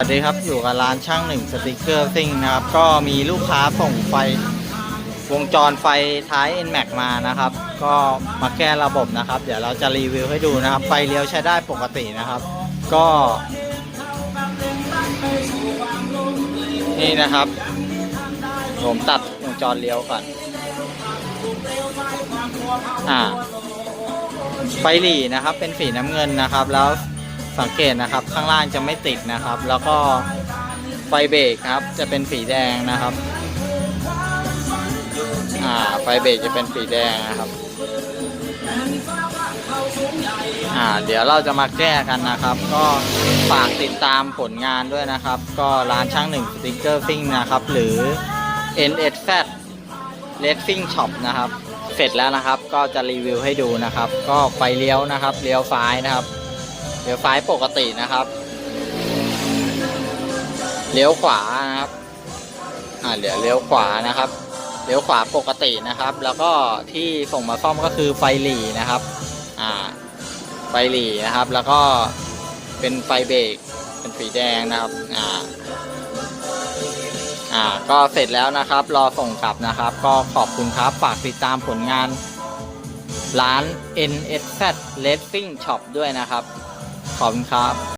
สวัสดีครับอยู่กับร้านช่างหนึ่งสติกเกอร์ซิ่งนะครับ ก็มีลูกค้าส่งไฟวงจรไฟท้าย NMAX มานะครับ ก็มาแก้ระบบนะครับ เดี๋ยวเราจะรีวิวให้ดูนะครับ ไฟเลี้ยวใช้ได้ปกตินะครับ ก็นี่นะครับ ผมตัดวงจรเลี้ยวก่อนอ่าไฟหลีนะครับ เป็นสีน้ำเงินนะครับแล้ว สังเกตนะครับข้างล่างจะไม่ติดนะครับ แล้วก็ไฟเบรกครับจะเป็นสีแดงนะครับอ่าไฟเบรกจะเป็นสีแดงนะครับอ่าเดี๋ยวเราจะมาแก้กันนะครับ ก็ฝากติดตามผลงานด้วยนะครับ ก็ร้านช่างหนึ่งสติกเกอร์ซิ่งนะครับ หรือ NSZ Racing Shop นะครับ เสร็จแล้วนะครับ ก็จะรีวิวให้ดูนะครับ ก็ไฟเลี้ยวนะครับ เลี้ยวซ้ายนะครับ ลี้ยวซ้ายปกตินะครับ เลี้ยวขวานะครับ อ่าเดี๋ยวเลี้ยวขวานะครับ เลี้ยวขวาปกตินะครับ แล้วก็ที่ส่งมาซ่อมก็คือไฟหลีนะครับ อ่า ไฟหลีนะครับ แล้วก็เป็นไฟเบรก เป็นสีแดงนะครับ อ่า อ่า ก็เสร็จแล้วนะครับ รอส่งกลับนะครับ ก็ขอบคุณครับ ฝากติดตามผลงานร้าน NSZ Racing Shop ด้วยนะครับ ขอบคุณครับ